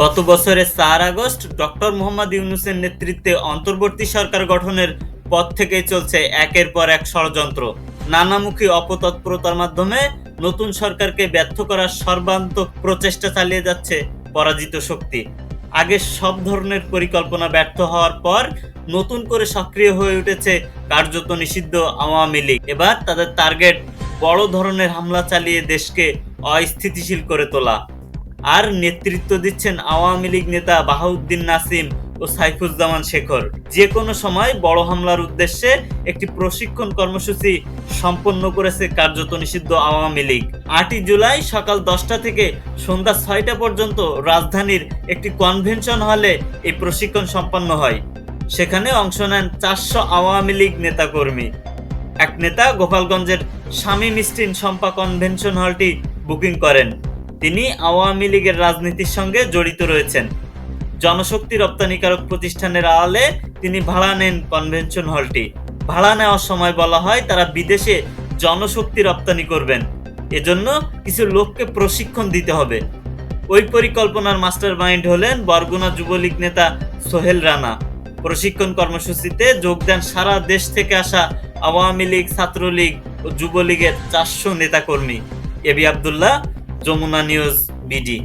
গত বছরের চার আগস্ট ডক্টর মোহাম্মদ ইউনুসের নেতৃত্বে অন্তর্বর্তী সরকার গঠনের পথ থেকেই চলছে একের পর এক ষড়যন্ত্র। নানামুখী অপতৎপরতার মাধ্যমে নতুন সরকারকে ব্যর্থ করার সর্বান্তক প্রচেষ্টা চালিয়ে যাচ্ছে পরাজিত শক্তি। আগে সব ধরনের পরিকল্পনা ব্যর্থ হওয়ার পর নতুন করে সক্রিয় হয়ে উঠেছে কার্যত নিষিদ্ধ আওয়ামী লীগ। এবার তাদের টার্গেট বড় ধরনের হামলা চালিয়ে দেশকে অস্থিতিশীল করে তোলা। আর নেতৃত্ব দিচ্ছেন আওয়ামী লীগ নেতা বাহাউদ্দিন নাসিম ও সাইফুজ্জামান শেখর। যে কোনো সময় বড় হামলার উদ্দেশ্যে একটি প্রশিক্ষণ কর্মসূচি সম্পন্ন করেছে কার্যত নিষিদ্ধ আওয়ামী লীগ। আটই জুলাই সকাল দশটা থেকে সন্ধ্যা ছয়টা পর্যন্ত রাজধানীর একটি কনভেনশন হলে এই প্রশিক্ষণ সম্পন্ন হয়। সেখানে অংশ নেন চারশো আওয়ামী লীগ নেতাকর্মী। এক নেতা গোপালগঞ্জের স্বামী মিস্টিন সম্পা কনভেনশন হলটি বুকিং করেন। তিনি আওয়ামী লীগের রাজনীতির সঙ্গে জড়িত রয়েছেন। জনশক্তি রপ্তানিকারক প্রতিষ্ঠানের আড়ালে তিনি ভাড়া নেন কনভেনশন হলটি। ভাড়া নেওয়ার সময় বলা হয়, তারা বিদেশে জনশক্তি রপ্তানি করবেন। এজন্য কিছু লোককে প্রশিক্ষণ দিতে হবে। ওই পরিকল্পনার মাস্টার মাইন্ড হলেন বরগুনা যুবলীগ নেতা সোহেল রানা। প্রশিক্ষণ কর্মসূচিতে যোগ দেন সারা দেশ থেকে আসা আওয়ামী লীগ, ছাত্রলীগ ও যুবলীগের চারশো নেতাকর্মী। AB Abdullah Jamuna news BD.